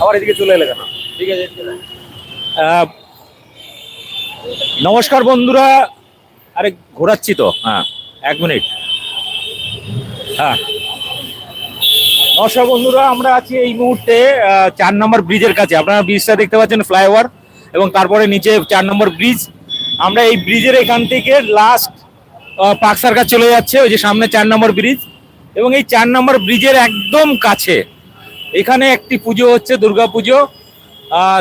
আবার এদিকে চলে এলে কেন? ঠিক আছে নমস্কার বন্ধুরা। আরে ঘোরাচ্ছি তো। হ্যাঁ এক মিনিট। হ্যাঁ। নমস্কার বন্ধুরা আমরা আছি এই মুহূর্তে চার নম্বর ব্রিজের কাছে। আপনারা ব্রিজটা দেখতে পাচ্ছেন ফ্লাইওভার এবং তারপরে নিচে চার নম্বর ব্রিজ। আমরা এই ব্রিজের এখান থেকে লাস্ট পার্ক সার্কাস চলে যাচ্ছে ওই যে সামনে চার নম্বর ব্রিজ। এবং এই চার নম্বর ব্রিজের একদম কাছে। এখানে একটি পুজো হচ্ছে, দুর্গা পুজো।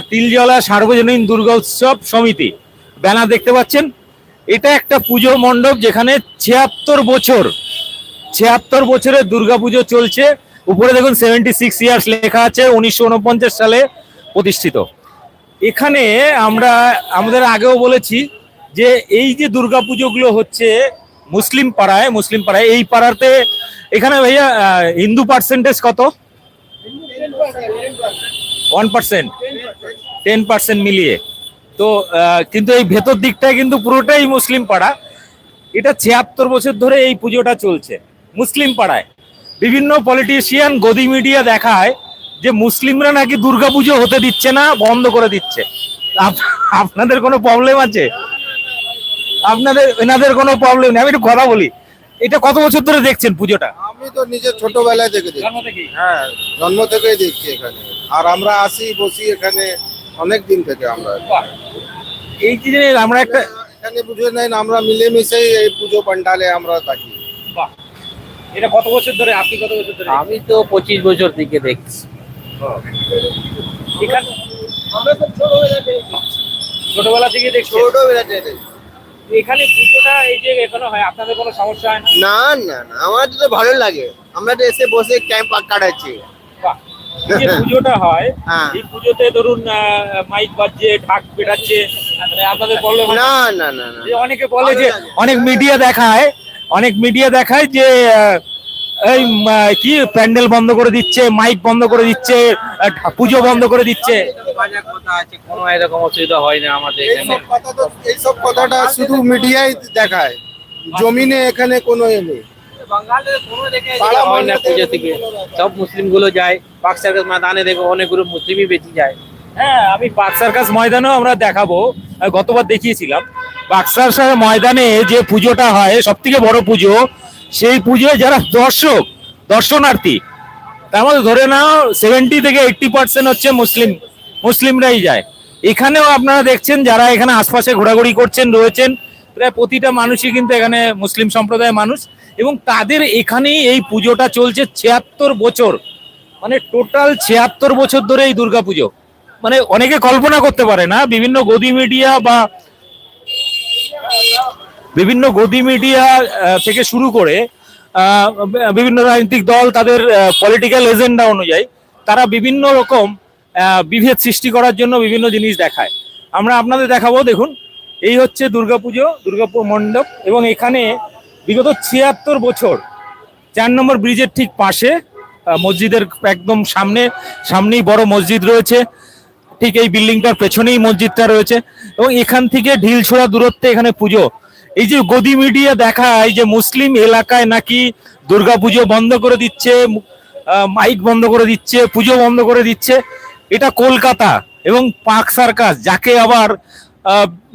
তিলজলা সার্বজনীন দুর্গা উৎসব সমিতি। ব্যানার দেখতে পাচ্ছেন। এটা একটা পুজো মণ্ডপ যেখানে ছিয়াত্তর বছর, ছিয়াত্তর বছরের দুর্গাপুজো চলছে। উপরে দেখুন সেভেন্টি সিক্স ইয়ার্স লেখা আছে, উনিশশো উনপঞ্চাশ সালে প্রতিষ্ঠিত। এখানে আমরা, আমাদের আগেও বলেছি যে এই যে দুর্গাপুজোগুলো হচ্ছে মুসলিম পাড়ায় মুসলিম পাড়ায়। এই পাড়াতে এখানে ভাইয়া হিন্দু পার্সেন্টেজ কত? ওয়ান পার্সেন্ট টেন পার্সেন্ট মিলিয়ে। তো কিন্তু এই ভেতর দিকটায় কিন্তু পুরোটাই মুসলিম পাড়া। এটা ছিয়াত্তর বছর ধরে এই পুজোটা চলছে, মুসলিম পাড়ায়। বিভিন্ন পলিটিশিয়ান গদি মিডিয়া দেখায় যে মুসলিমরা নাকি দুর্গাপুজো হতে দিচ্ছে না, বন্ধ করে দিচ্ছে। আপ- আপনাদের কোনো প্রবলেম আছে? আপনাদের এনাদের কোনো প্রবলেম নেই। আমি একটু কথা বলি। এটা কত বছর ধরে দেখছেন পুজোটা? আমি তো নিজে ছোটবেলায় থেকে দেখি। হ্যাঁ জন্ম থেকেই দেখছি এখানে। আর আমরা আসি বসি এখানে অনেক দিন থেকে আমরা। এই যে আমরা একটা এখানে বুঝে নেন আমরা মিলেমিশেই এই পুজো পান্ডালে আমরা থাকি। বাহ, এটা কত বছর ধরে? আপনি কত বছর ধরে? আমি তো পঁচিশ বছর থেকে দেখছি। এখানে ছোটবেলা থেকে দেখছি। ছোটবেলা থেকে দেখছি। এখানে পুজোটা এই যে এখানে হয় আপনাদের কোনো সমস্যা হয় না? না না না আমাদের তো ভালো লাগে। আমরা তো এসে বসে টাইম কাটাচ্ছি। বাহ, এই যে পুজোটা হয় হ্যাঁ। এই পুজোতে ধরুন মাইক বাজছে ঢাক পেটাচ্ছে মানে আপনাদের বলে না? না না অনেকে বলে যে অনেক মিডিয়া দেখায় অনেক মিডিয়া দেখায় যে এই কি প্যান্ডেল বন্ধ করে দিচ্ছে মাইক বন্ধ করে দিচ্ছে পুজো বন্ধ করে দিচ্ছে। বাজার কথা আছে কোনো এরকম অসুবিধা হয় না আমাদের এখানে। এইসব কথাটা শুধু মিডিয়াই দেখায় জমিনে এখানে কোনো এ নেই। পাড়া না মহল্লাতে পুজো থেকে। সব মুসলিমগুলো যায় পাক সার্কাস ময়দানে দেখো অনেকগুলো মুসলিমই বেশি যায়। হ্যাঁ আমি পাক সার্কাস ময়দানেও আমরা দেখাবো গতবার দেখিয়েছিলাম। বাক্সার ময়দানে যে পুজোটা হয় সব থেকে বড় পুজো সেই পুজোয় যারা দর্শক, দর্শনার্থী, তার মধ্যে ধরে নাও সেভেন্টি থেকে এইটটি পার্সেন্ট হচ্ছে মুসলিম, মুসলিমরাই যায়। এখানেও আপনারা দেখছেন যারা এখানে আশপাশে ঘোরাঘুরি করছেন, রয়েছেন, প্রায় প্রতিটা মানুষই কিন্তু এখানে মুসলিম সম্প্রদায়ের মানুষ এবং তাদের এখানেই এই পুজোটা চলছে ছিয়াত্তর বছর। মানে টোটাল ছিয়াত্তর বছর ধরে এই দুর্গাপুজো। মানে অনেকে কল্পনা করতে পারে না, বিভিন্ন গদি মিডিয়া বা বিভিন্ন গদি মিডিয়া থেকে শুরু করে বিভিন্ন রাজনৈতিক দল তাদের পলিটিক্যাল এজেন্ডা অনুযায়ী তারা বিভিন্ন রকম বিভেদ সৃষ্টি করার জন্য বিভিন্ন জিনিস দেখায়। আমরা আপনাদের দেখাবো, দেখুন, এই হচ্ছে দুর্গাপুজো, দুর্গাপুর মণ্ডপ এবং এখানে বিগত ছিয়াত্তর বছর চার নম্বর ব্রিজের ঠিক পাশে মসজিদের একদম সামনে, সামনেই বড় মসজিদ রয়েছে। ঠিক এই বিল্ডিংটার পেছনেই মসজিদটা রয়েছে এবং এখান থেকে ঢিল ছোড়া দূরত্বে এখানে পুজো এই যে গদি মিডিয়া দেখায় যে মুসলিম এলাকায় নাকি দুর্গাপুজো বন্ধ করে দিচ্ছে মাইক বন্ধ করে দিচ্ছে, পুজো বন্ধ করে দিচ্ছে, এটা কলকাতা এবং পাক সার্কাস, যাকে আবার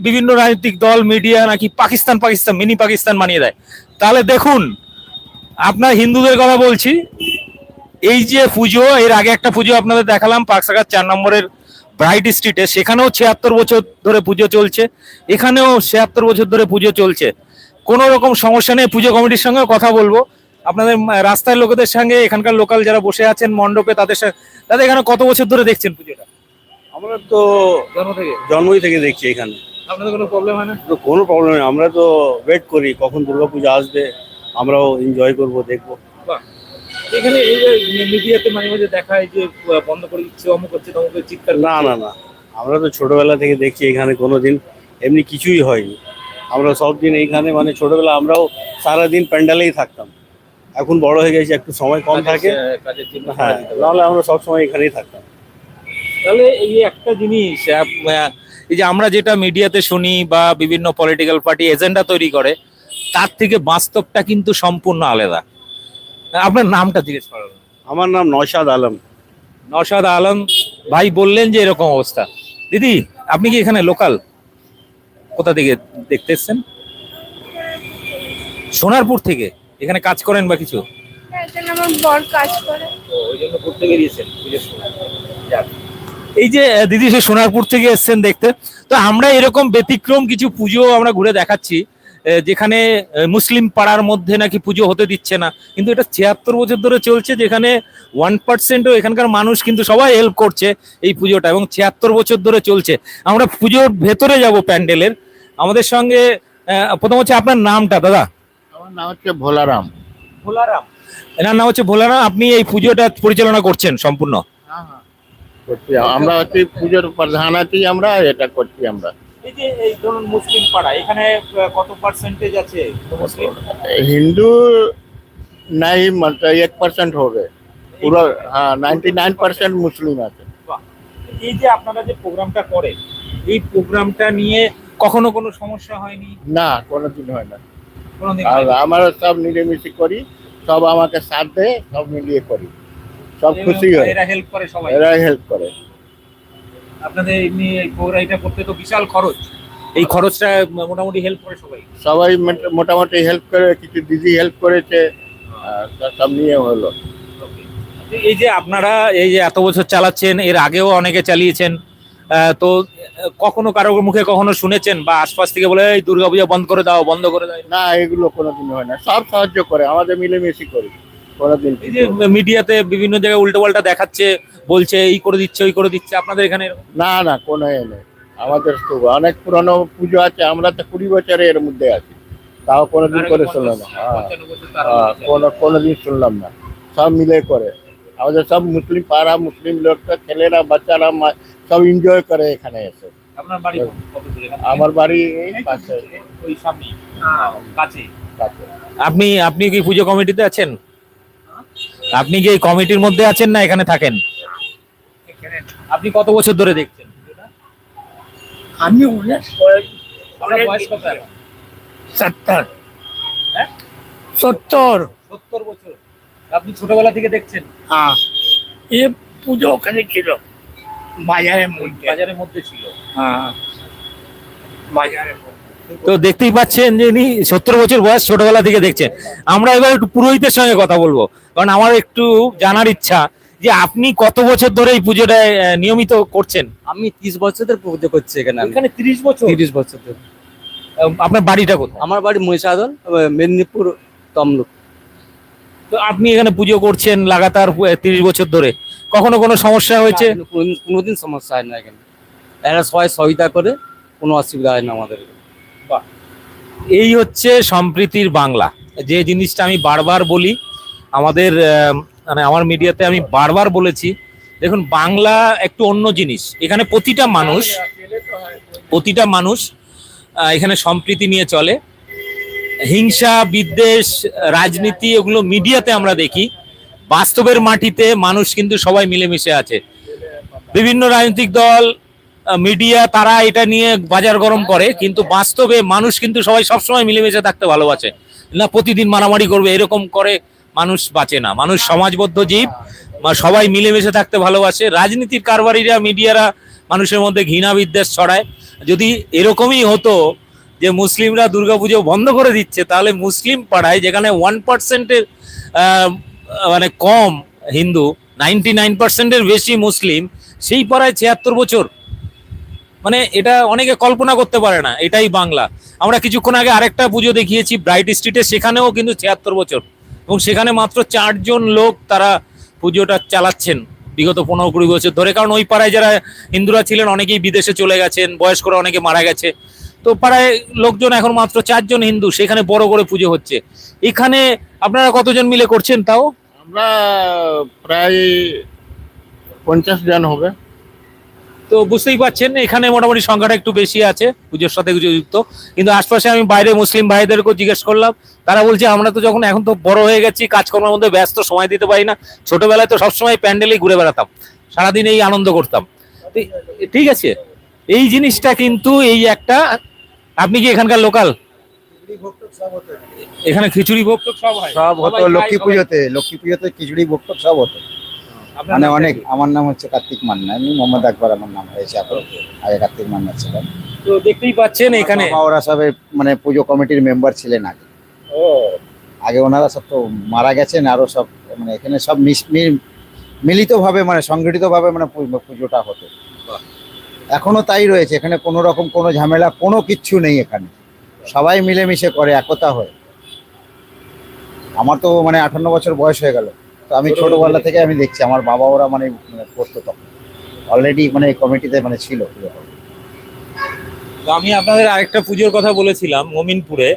বিভিন্ন রাজনৈতিক দল মিডিয়া নাকি পাকিস্তান পাকিস্তান, মিনি পাকিস্তান বানিয়ে দেয়। তাহলে দেখুন, আপনার হিন্দুদের কথা বলছি, এই যে পুজো, এর আগে একটা পুজো আপনাদের দেখালাম, পাক সার্কাস চার নম্বরের ব্রাইট স্ট্রিটে সেখানেও ছিয়াত্তর বছর ধরে পুজো চলছে। এখানেও ছিয়াত্তর বছর ধরে পুজো চলছে। কোনো রকম সমস্যা নেই পুজো কমিটির সঙ্গে কথা বলব। আপনাদের রাস্তার লোকেদের সঙ্গে এখানকার লোকাল যারা বসে আছেন মণ্ডপে তাদের সাথে তাদের এখানে কত বছর ধরে দেখছেন পুজোটা? আমরা তো জন্ম থেকে? জন্মই থেকে দেখছি এখানে। আপনাদের কোনো প্রবলেম হয় না? কোনো প্রবলেম নেই আমরা তো ওয়েট করি কখন দুর্গাপূজা আসবে আমরাও এনজয় করব দেখব। এখানে এই যে মিডিয়াতে মাঝে মাঝে দেখায় যে বন্ধ করে দিচ্ছে অমুক হচ্ছে তমুক চিৎকার না না না। আমরা তো ছোটবেলা থেকে দেখছি এখানে কোনো দিন এমনি কিছুই হয়নি। আমরা সব দিন এইখানে মানে ছোটবেলা আমরাও সারা দিন প্যান্ডালেই থাকতাম। এখন বড় হয়ে গেছে একটু সময় কম থাকে। হ্যাঁ নাহলে আমরা সব সময় এখানেই থাকতাম। তাহলে এই একটা জিনিস এই যে আমরা যেটা মিডিয়াতে শুনি বা বিভিন্ন পলিটিক্যাল পার্টি এজেন্ডা তৈরি করে তার থেকে বাস্তবটা কিন্তু সম্পূর্ণ আলাদা। আপনার নামটা জিজ্ঞেস করা আমার নাম নৌশাদ আলম। নওশাদ আলম ভাই বললেন যে এরকম অবস্থা। দিদি আপনি কি এখানে লোকাল? কোথা থেকে দেখতে এসছেন? সোনারপুর থেকে। এখানে কাজ করেন বা কিছু? আমার বর কাজ করে। ওই জন্য ঘুরতে বেরিয়েছেন পুজোর সময়। যাক। এই যে দিদি সে সোনারপুর থেকে এসছেন দেখতে। তো আমরা এরকম ব্যতিক্রম কিছু পুজো আমরা ঘুরে দেখাচ্ছি। যেখানে মুসলিম পাড়ার মধ্যে নাকি পুজো হতে দিচ্ছে না। কিন্তু এটা ছিয়াত্তর বছর ধরে চলছে যেখানে ওয়ান পার্সেন্টও এখানকার মানুষ কিন্তু সবাই হেল্প করছে এই পুজোটা এবং ছিয়াত্তর বছর ধরে চলছে। আমরা পুজোর ভেতরে যাব প্যান্ডেলের। আমাদের সঙ্গে প্রথম হচ্ছে আপনার নামটা দাদা। আমার নাম হচ্ছে ভোলারাম। ভোলারাম। এনার নাম হচ্ছে ভোলারাম আপনি এই পুজোটা পরিচালনা করছেন সম্পূর্ণ। আমরা হচ্ছে পুজোর প্রধান আছি আমরা এটা করছি আমরা। মুসলিম পাড়া এখানে কত পার্সেন্টেজ আছে মুসলিম? হিন্দু নাই মানে এক পার্সেন্ট হবে। পুরো হ্যাঁ নাইনটি নাইন পার্সেন্ট মুসলিম আছে। এই যে আপনারা যে প্রোগ্রামটা করেন এই প্রোগ্রামটা নিয়ে কখনো কোনো সমস্যা হয়নি? না কোনোদিন হয় না। আর আমরা সব মিলেমিশে করি সব আমাকে সাথ দেয় সব মিলিয়ে করি। সব খুশি হয়। এরা হেল্প করে সবাই। এরা হেল্প করে। আপনাদের এমনি এই প্রোগ্রামটা করতে তো বিশাল খরচ। এই খরচটা মোটামুটি হেল্প করে সবাই। সবাই মোটামুটি হেল্প করে কিছু দিদি হেল্প করেছে সব নিয়ে হলো। এই যে আপনারা এই যে এত বছর চালাচ্ছেন এর আগেও অনেকে চালিয়েছেন তো কখনো কারও মুখে কখনো শুনেছেন বা আশপাশ থেকে বলে এই দুর্গাপূজা বন্ধ করে দাও বন্ধ করে দাও না এগুলো কোনোদিন হয় না। সব সাহায্য করে আমাদের মিলেমিশে করি কোনোদিন এই যে মিডিয়াতে বিভিন্ন জায়গায় উল্টো পাল্টা দেখাচ্ছে বলছে এই করে দিচ্ছে ওই করে দিচ্ছে আপনাদের এখানে না না কোনো এ নেই। আমাদের তো অনেক পুরনো পুজো আছে আমরা তো কুড়ি বছরে এর মধ্যে আছি। তাও কোনোদিন করে শুনলাম না। হ্যাঁ হ্যাঁ। কোনো কোনোদিন শুনলাম না। সব মিলে করে। আমাদের সব মুসলিম পাড়া মুসলিম লোকটা ছেলেরা বাচ্চারা সব এনজয় করে এখানে এসে? আমার বাড়ি এই পাশে। ওই সামনে কাছে। কাছে। আপনি আপনি কি পুজো কমিটিতে আছেন? আপনি কি এই কমিটির মধ্যে আছেন না এখানে থাকেন? আপনি কত বছর ধরে দেখছেন? আমি অনেক বয়স কত সত্তর। হ্যাঁ? সত্তর। সত্তর বছর। আপনি ছোটবেলা থেকে দেখছেন? হ্যাঁ। এ পুজো ওখানে ছিল। বাজারের মধ্যে। বাজারের মধ্যে ছিল। হ্যাঁ। বাজারের তো দেখতেই পাচ্ছেন যে ইনি সত্তর বছর বয়স ছোটবেলা থেকে দেখছেন। আমরা এবার একটু পুরোহিতের সঙ্গে কথা বলব। কারণ আমার একটু জানার ইচ্ছা যে আপনি কত বছর ধরে এই পুজোটা নিয়মিত করছেন? আমি তিরিশ বছর ধরে পুজো করছি এখানে আমি। এখানে তিরিশ বছর? তিরিশ বছর ধরে। আপনার বাড়িটা কোথায়? আমার বাড়ি মহিষাদল মেদিনীপুর তমলুক। তো আপনি এখানে পুজো করছেন লাগাতার তিরিশ বছর ধরে। কখনো কোনো সমস্যা হয়েছে? কোনোদিন সমস্যা হয় না এখানে। এরা সবাই সহায়তা করে কোনো অসুবিধা হয় না আমাদের। এই হচ্ছে সম্প্রীতির বাংলা। যে জিনিসটা আমি বারবার বলি আমাদের মানে আমার মিডিয়াতে আমি বারবার বলেছি, দেখুন, বাংলা একটু অন্য জিনিস। এখানে প্রতিটা মানুষ প্রতিটা মানুষ এখানে সম্প্রীতি নিয়ে চলে। হিংসা, বিদ্বেষ, রাজনীতি, এগুলো মিডিয়াতে আমরা দেখি। বাস্তবের মাটিতে মানুষ কিন্তু সবাই মিলেমিশে আছে। বিভিন্ন রাজনৈতিক দল মিডিয়া, তারা এটা নিয়ে বাজার গরম করে, কিন্তু বাস্তবে মানুষ কিন্তু সবাই সবসময় মিলেমিশে থাকতে ভালোবাসে। না, প্রতিদিন মারামারি করবে, এরকম করে মানুষ বাঁচে না। মানুষ সমাজবদ্ধ জীব সবাই মিলেমিশে থাকতে ভালোবাসে। রাজনীতির কারবারিরা, মিডিয়ারা মানুষের মধ্যে ঘৃণা বিদ্বেষ ছড়ায়। যদি এরকমই হতো যে মুসলিমরা দুর্গাপুজো বন্ধ করে দিচ্ছে, তাহলে মুসলিম পাড়ায় যেখানে ওয়ান পার্সেন্টের মানে কম হিন্দু নাইনটি নাইন পার্সেন্টের বেশি মুসলিম, সেই পাড়ায় ছিয়াত্তর বছর। মানে এটা অনেকে কল্পনা করতে পারে না, এটাই বাংলা। আমরা কিছুক্ষণ আগে আরেকটা পুজো দেখিয়েছি ব্রাইট স্ট্রিটে সেখানেও কিন্তু ছিয়াত্তর বছর। এবং সেখানে মাত্র চারজন লোক তারা পুজোটা চালাচ্ছেন। বিগত পনেরো কুড়ি বছর ধরে। কারণ ওই পাড়ায় যারা হিন্দুরা ছিলেন অনেকেই বিদেশে চলে গেছেন, বয়স্করা অনেকে মারা গেছে। তো পাড়ায় লোকজন এখন মাত্র চারজন হিন্দু, সেখানে বড় করে পুজো হচ্ছে। এখানে আপনারা কতজন মিলে করছেন তাও? আমরা প্রায় পঞ্চাশ জন হবে। তো বুঝতেই পারছেন এখানে মোটামুটি সংখ্যাটা একটু বেশি আছে পুজোর সাথে যুক্ত। কিন্তু আশপাশে আমি বাইরে মুসলিম ভাইদেরকেও জিজ্ঞেস করলাম তারা বলছে আমরা তো যখন এখন তো বড় হয়ে গেছি কাজকর্মের মধ্যে ব্যস্ত সময় দিতে পারি না। ছোটবেলায় তো সবসময় প্যান্ডেলেই ঘুরে বেড়াতাম সারাদিন এই আনন্দ করতাম। ঠিক আছে এই জিনিসটা কিন্তু এই একটা আপনি কি এখানকার লোকাল? এখানে খিচুড়ি ভোগ সব হয়। সব হতো লক্ষ্মী পুজোতে লক্ষ্মী পুজোতে খিচুড়ি ভোগ সব হতো। মানে অনেক আমার নাম হচ্ছে কার্তিক মান্না। আমি মোহাম্মদ আকবর আমার নাম হয়েছে এখন আগে কার্তিক মান্না ছিলাম। তো দেখতেই পাচ্ছেন এখানে। ওরা সব মানে পুজো কমিটির মেম্বার ছিলেন আগে। ও। আগে ওনারা সব তো মারা গেছেন আরও সব মানে এখানে সব মিশ- মি- মিলিতভাবে মানে সংগঠিতভাবে মানে পুজোটা হতো। এখনও তাই রয়েছে এখানে কোনো রকম কোনো ঝামেলা কোনো কিচ্ছু নেই এখানে। সবাই মিলেমিশে করে একতা হয়ে। আমার তো মানে আঠান্ন বছর বয়স হয়ে গেল। তো আমি ছোটবেলা থেকে আমি দেখছি আমার বাবা ওরা মানে মানে করতো তখন। অলরেডি মানে কমিটিতে মানে ছিল তো আমি আপনাদের আরেকটা পুজোর কথা বলেছিলাম মমিনপুরে।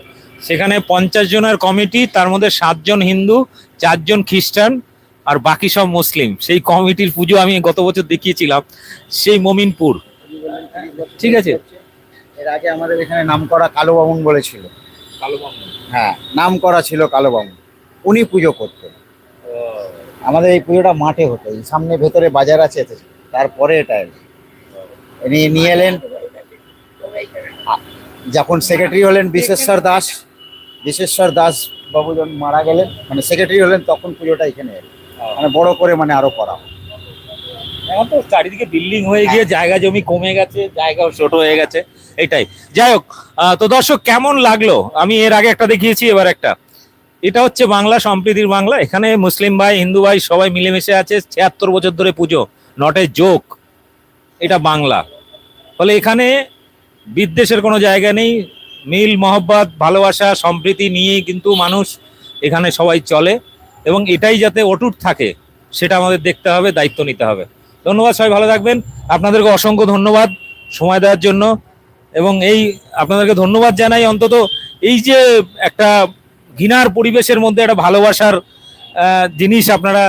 সেখানে পঞ্চাশ জনের কমিটি তার মধ্যে সাতজন হিন্দু চারজন খ্রিস্টান আর বাকি সব মুসলিম। সেই কমিটির পুজো আমি গত বছর দেখিয়েছিলাম সেই মমিনপুর। ঠিক আছে? এর আগে আমাদের এখানে নাম করা কালো বামুন বলেছিল হ্যাঁ নাম করা ছিল কালো বামুন উনি পুজো করতেন। আমাদের এই পুজোটা মাঠে হতো। সামনে ভেতরে বাজার আছে তারপরে এটা। ইনি নিয়ে এলেন, যখন সেক্রেটারি হলেন বিশেশ্বর দাস বিশেশ্বর দাস বাবু যখন মারা গেলেন মানে সেক্রেটারি হলেন তখন পুজোটা এখানে। মানে বড় করে মানে আরও করা এখন তো চারিদিকে বিল্ডিং হয়ে গিয়ে জায়গা জমি কমে গেছে, জায়গাও ছোট হয়ে গেছে, এটাই। যাই হোক তো দর্শক, কেমন লাগল? আমি এর আগে একটা দেখিয়েছি, এবার একটা। এটা হচ্ছে বাংলা, সম্প্রীতির বাংলা। এখানে মুসলিম ভাই, হিন্দু ভাই সবাই মিলেমিশে আছে। ছিয়াত্তর বছর ধরে পুজো নট এ জোক এটা বাংলা। ফলে এখানে বিদ্বেষের কোনো জায়গা নেই। মিল, মহব্বত, ভালোবাসা, সম্প্রীতি নিয়েই কিন্তু মানুষ এখানে সবাই চলে। এবং এটাই যাতে অটুট থাকে, সেটা আমাদের দেখতে হবে, দায়িত্ব নিতে হবে। ধন্যবাদ, সবাই ভালো থাকবেন। আপনাদেরকে অসংখ্য ধন্যবাদ সময় দেওয়ার জন্য। এবং এই, আপনাদেরকে ধন্যবাদ জানাই অন্তত। এই যে একটা ঘিনার পরিবেশের মধ্যে একটা ভালোবাসার জিনিস আপনারা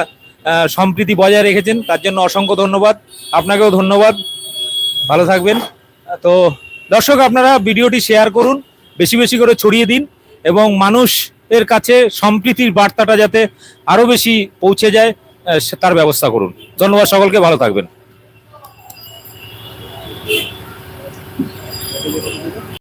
সম্প্রীতি বজায় রেখেছেন, তার জন্য অসংখ্য ধন্যবাদ। আপনাকেও ধন্যবাদ। ভালো থাকবেন। তো দর্শক, আপনারা ভিডিওটি শেয়ার করুন, বেশি বেশি করে ছড়িয়ে দিন এবং মানুষের কাছে সম্প্রীতির বার্তাটা যাতে আরও বেশি পৌঁছে যায় তার ব্যবস্থা করুন। ধন্যবাদ সকলকে, ভালো থাকবেন।